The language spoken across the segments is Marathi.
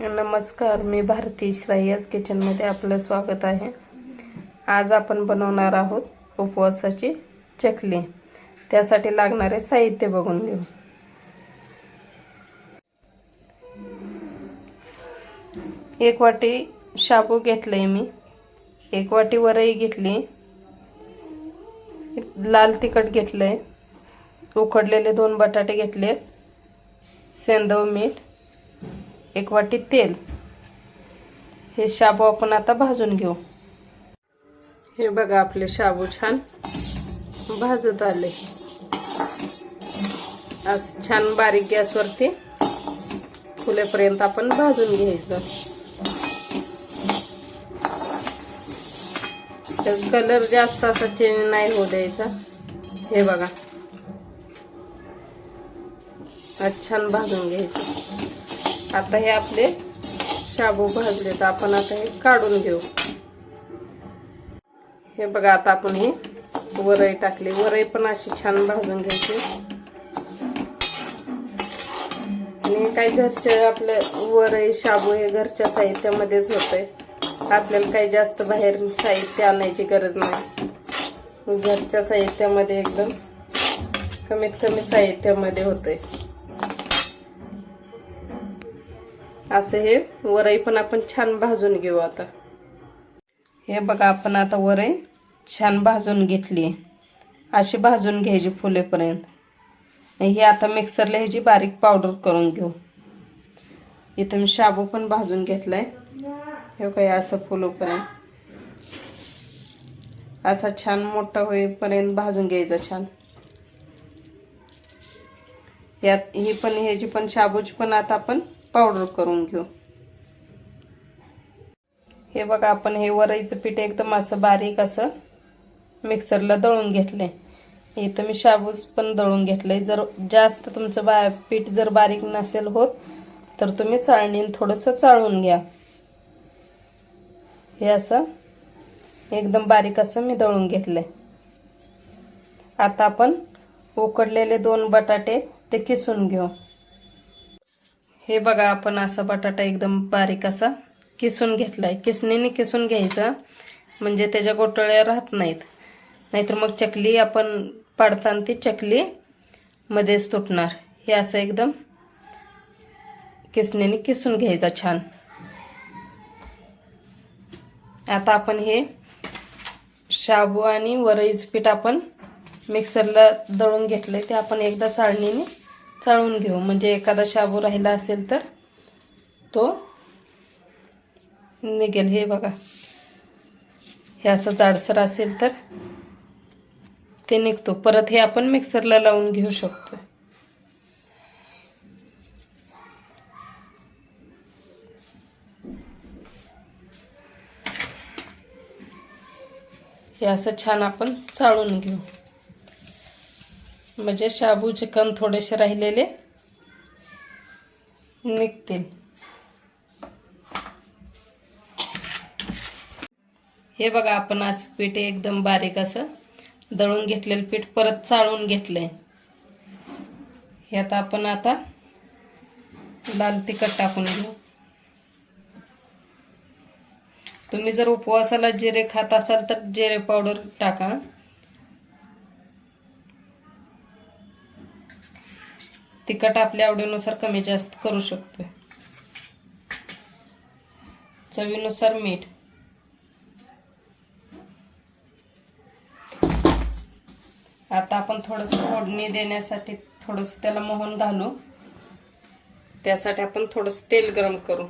नमस्कार मी भारती श्रेयस किचनमध्ये आपलं स्वागत आहे. आज आपण बनवणार आहोत उपवासाची चकली. त्यासाठी लागणारे साहित्य बघून घेऊ. एक वाटी शाबू घेतलंय मी. एक वाटी वरई घेतली. लाल तिखट घेतलंय. उकडलेले दोन बटाटे घेतले सेंदव मीठ. एक वाटी तेल. हे शाबू आपण आता भाजून घेऊ. हे बघा आपले शाबू छान भाजत आले. आज छान बारीक गॅसवरती फुलेपर्यंत आपण भाजून घ्यायचं. कलर जास्त असा चेंज नाही होऊ द्यायचा. हे बघा. आज छान भाजून घ्यायचं. आता हे आपले शाबू भाजले तर आपण आता हे काढून घेऊ. हे बघा आता आपण हे वरई टाकली. वरई पण अशी छान भाजून घ्यायची. आणि काही घरचे आपलं वरई शाबू हे घरच्या साहित्यामध्येच होतंय. आपल्याला काही जास्त बाहेर साहित्य आणायची गरज नाही. घरच्या साहित्यामध्ये एकदम कमीत कमी साहित्यामध्ये होतंय. असं हे वरई पण आपण छान भाजून घेऊ आता. हे बघा आपण आता वरई छान भाजून घेतली. अशी भाजून घ्यायची फुलेपर्यंत. हे आता मिक्सरला ह्याची बारीक पावडर करून घेऊ. इथं मी शाबू पण भाजून घेतलाय. हे काय असं फुलोपर्यंत. असा छान मोठा होईपर्यंत भाजून घ्यायचा छान. यात ही पण ह्याची पण शाबूची पण आता आपण पावडर करून घेऊ. हे बघा आपण हे वरईचं पीठ एकदम असं बारीक असं मिक्सरला दळून घेतले इथं मी शाबूस पण दळून घेतलंय. जर जास्त तुमचं बा पीठ जर बारीक नसेल होत तर तुम्ही चाळणीन थोडंसं चाळून घ्या. हे असं एकदम बारीक असं मी दळून घेतलंय. आता आपण उकडलेले दोन बटाटे ते किसून घेऊ. हे बघा आपण असा बटाटा एकदम बारीक असा किसून घेतलाय. किसणीने किसून घ्यायचा. म्हणजे त्याच्या गोटळ्या राहत नाहीत. नाहीतर मग चकली आपण पाडताना ती चकली मध्येच तुटणार. हे असं एकदम किसणीने किसून घ्यायचा छान. आता आपण हे शाबू आणि वरईज पीठ आपण मिक्सरला दळून घेतलंय. ते आपण एकदा चाळणीने चाळून घेऊ. म्हणजे एखादा शाबू राहिला असेल तर तो निघेल. हे बघा. हे असं जाडसर असेल तर ते निघतो. परत हे आपण मिक्सरला लावून घेऊ शकतो हे असं छान आपण चाळून घेऊ. म्हणजे शाबूचे कण थोडेसे राहिलेले. निघतील. हे बघा आपण असं पीठ एकदम बारीक असं दळून घेतलेलं पीठ परत चाळून घेतलंय. ह्यात आपण आता लाल तिखट टाकून घेऊ. तुम्ही जर उपवासाला जिरे खात असाल तर जिरे पावडर टाका. तिखट आपल्या आवडीनुसार कमी जास्त करू शकतो चवीनुसार मीठ. आता आपण थोडस फोडणी देण्यासाठी थोडस त्याला मोहन घालू. त्यासाठी आपण थोडस तेल गरम करू.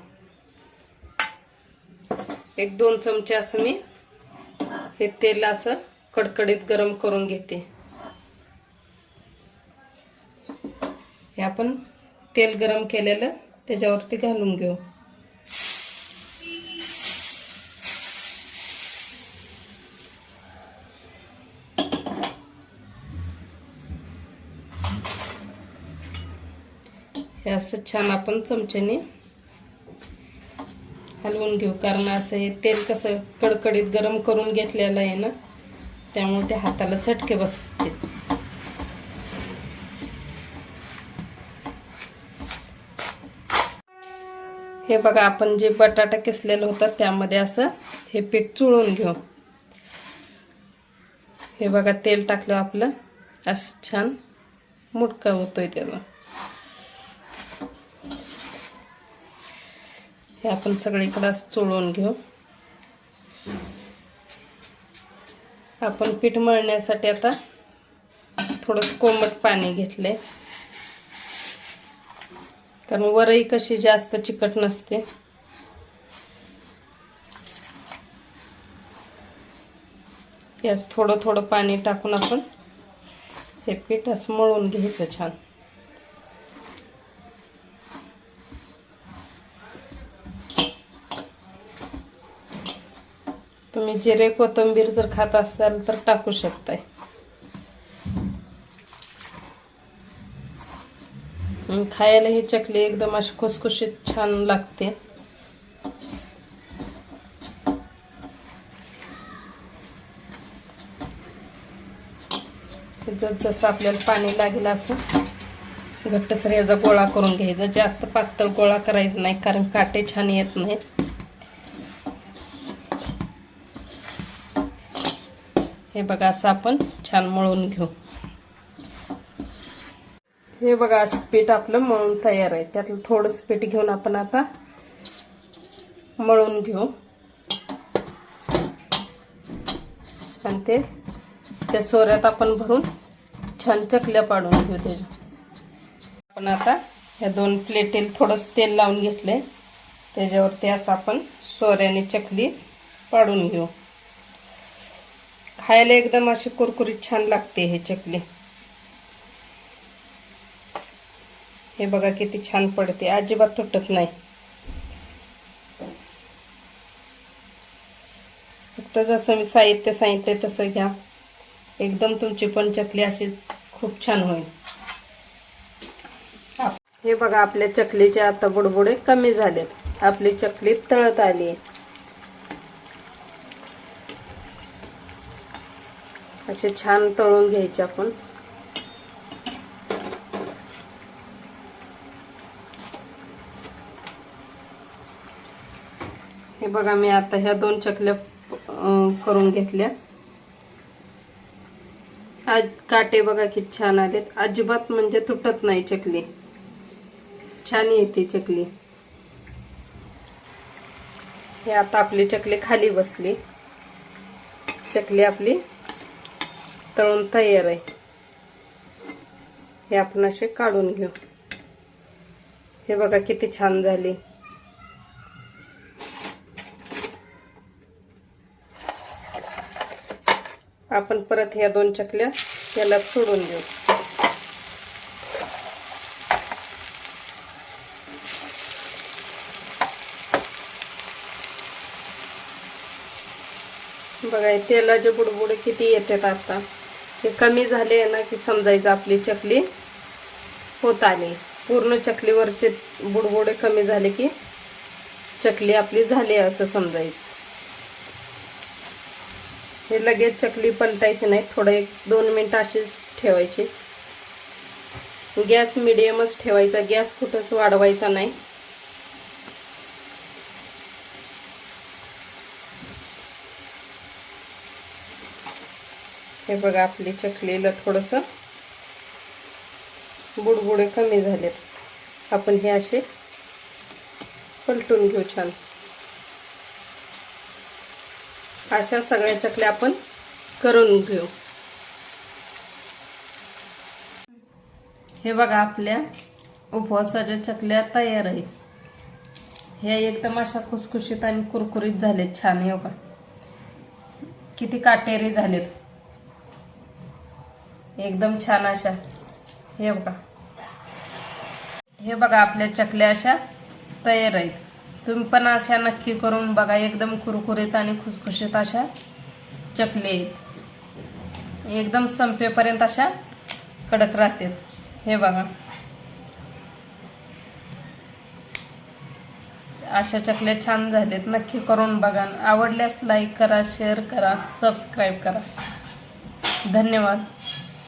एक दोन चमचे असं मी हे तेल असं कडकडीत गरम करून घेते. हे आपण तेल गरम केलेलं त्याच्यावरती घालून घेऊ. हे असं छान आपण चमच्याने हलवून घेऊ. कारण असं हे तेल कसं कडकडीत गरम करून घेतलेलं आहे ना त्यामुळे ते हाताला चटके बसते हे बघा आपण जे बटाटा किसलेलं होतं त्यामध्ये असं हे पीठ चुळून घेऊ. हे बघा तेल टाकलं आपलं. असं छान मुटका होतोय त्याला हे आपण सगळीकडे असं चोळून घेऊ. आपण पीठ मळण्यासाठी आता थोडंसं कोमट पाणी घेतलंय. कारण वरई कशी जास्त चिकट नसते. यास थोडं थोडं पाणी टाकून आपण हे पीठ असं मळून घ्यायचं छान. तुम्ही जिरे कोथिंबीर जर खात असाल तर टाकू शकताय. खायला ही चकली एकदम अशी खुसखुशीत छान लागते. जसजसं आपल्याला पाणी लागेल असं घट्टसर याचा गोळा करून घ्यायचा. जास्त पातळ गोळा करायचा नाही कारण काटे छान येत नाहीत. हे बघा असं आपण छान मळून घेऊ. हे बघा असं पीठ आपलं मळून तयार आहे. त्यातलं थोडंसं पीठ घेऊन आपण आता मळून घेऊ. आणि ते त्या सोऱ्यात आपण भरून छान चकल्या पाडून घेऊ त्याच्या. आपण आता ह्या दोन प्लेटेल थोडंसं तेल लावून घेतले त्याच्यावरती असं आपण सोऱ्याने चकली पाडून घेऊ. खायला एकदम अशी कुरकुरीत छान लागते हे चकली. हे बघा किती छान पडते. अजिबात तुटत नाही. फक्त जसं मी साहित्य सांगितलंय तसं घ्या. एकदम तुमची पण चकली अशी खूप छान होईल. हे बघा आपल्या चकलीचे आता बुडबुडे कमी झालेत. आपली चकली तळत आली. असे छान तळून घ्यायचे आपण. हे बघा मी आता ह्या दोन चकल्या करून घेतल्या. आज काटे बघा किती छान आलेत. अजिबात म्हणजे तुटत नाही चकली. छान येते चकली. हे आता आपली चकली खाली बसली. चकली आपली तळून तयार आहे. हे आपण असे काढून घेऊ. हे बघा किती छान झाली. आपण परत ह्या दोन चकल्या त्याला सोडून देऊ. बघा तेलाचे बुडबुडे किती येतात आता. हे कमी झाले ना की समजायचं आपली चकली होत आली. पूर्ण चकलीवरचे बुडबुडे कमी झाले की चकली आपली झाली असं समजायचं. हे लगेच चकली पलटायची नाही थोडं एक दोन मिनिट अशीच ठेवायची. गॅस मिडियमच ठेवायचा गॅस कुठंच वाढवायचा नाही. हे बघा आपली चकलीला थोडस बुडबुडे कमी झालेत. आपण हे असे पलटून घेऊ छान. अशा सगळ्या चकल्या आपण करून घेऊ. हे बघा आपल्या उपवासाच्या चकल्या तयार आहेत. ह्या एकदम अशा खुसखुशीत आणि कुरकुरीत झालेत छान हे बघा हो किती काटेरी झालेत. एकदम छान अशा. हे बघा. हे बघा आपल्या चकल्या अशा तयार आहेत. तुम्ही पण अशा नक्की करून बघा. एकदम कुरकुरीत आणि खुसखुशीत अशा चकली. आहेत एकदम संपेपर्यंत अशा कडक राहतात. हे बघा. अशा चकल्या छान झालेत नक्की करून बघा. आवडल्यास लाईक करा शेअर करा सबस्क्राईब करा. धन्यवाद.